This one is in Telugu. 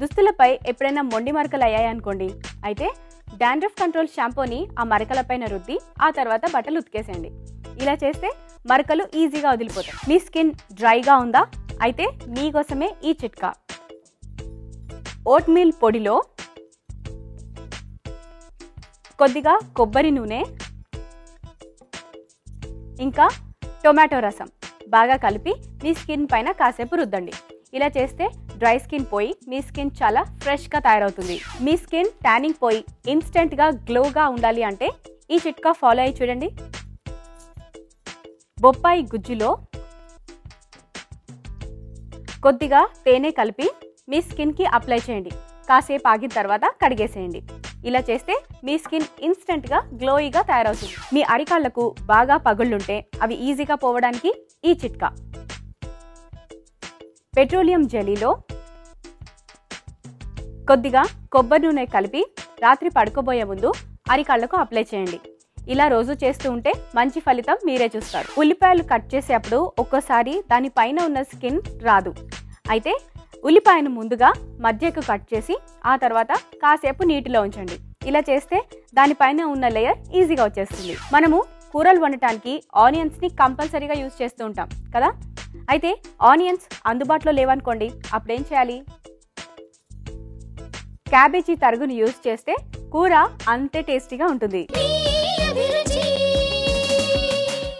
దుస్తులపై ఎప్పుడైనా మొండి మరకలు అయ్యాయనుకోండి. అయితే డాండ్రఫ్ కంట్రోల్ షాంపూని ఆ మరకలపైన రుద్ది ఆ తర్వాత బట్టలు ఉతికేసేయండి. ఇలా చేస్తే మరకలు ఈజీగా వదిలిపోతాయి. మీ స్కిన్ డ్రైగా ఉందా? అయితే మీకోసమే ఈ చిట్కా. ఓట్ మీల్ పొడిలో కొద్దిగా కొబ్బరి నూనె ఇంకా టొమాటో రసం. బాగా కలిపి మీ స్కిన్ పైన కాసేపు రుద్దండి. ఇలా చేస్తే డ్రై స్కిన్ పోయి మీ స్కిన్ చాలా ఫ్రెష్గా తయారవుతుంది. మీ స్కిన్ ట్యానింగ్ పోయి ఇన్స్టెంట్గా గ్లోగా ఉండాలి అంటే ఈ చిట్కా ఫాలో అయ్యి చూడండి. బొప్పాయి గుజ్జులో కొద్దిగా తేనె కలిపి మీ స్కిన్కి అప్లై చేయండి. కాసేపు ఆగిన తర్వాత కడిగేసేయండి. ఇలా చేస్తే మీ స్కిన్ ఇన్స్టెంట్గా గ్లోయిగా తయారవుతుంది. మీ అరికాళ్ళకు బాగా పగుళ్ళుంటే అవి ఈజీగా పోవడానికి ఈ చిట్కా. పెట్రోలియం జెలీలో కొద్దిగా కొబ్బరి నూనె కలిపి రాత్రి పడుకోబోయే ముందు అరికాళ్ళకు అప్లై చేయండి. ఇలా రోజు చేస్తూ ఉంటే మంచి ఫలితం మీరే చూస్తారు. ఉల్లిపాయలు కట్ చేసేటప్పుడు ఒక్కోసారి దానిపైన ఉన్న స్కిన్ రాదు. అయితే ఉల్లిపాయను ముందుగా మధ్యకు కట్ చేసి ఆ తర్వాత కాసేపు నీటిలో ఉంచండి. ఇలా చేస్తే దానిపైన ఉన్న లేయర్ ఈజీగా వచ్చేస్తుంది. మనము కూరలు వండటానికి ఆనియన్స్ని కంపల్సరీగా యూజ్ చేస్తూ ఉంటాం కదా? అయితే ఆనియన్స్ అందుబాటులో లేవనుకోండి అప్పుడేం చేయాలి? క్యాబేజీ తరుగును యూజ్ చేస్తే కూర అంతే టేస్టీగా ఉంటుంది.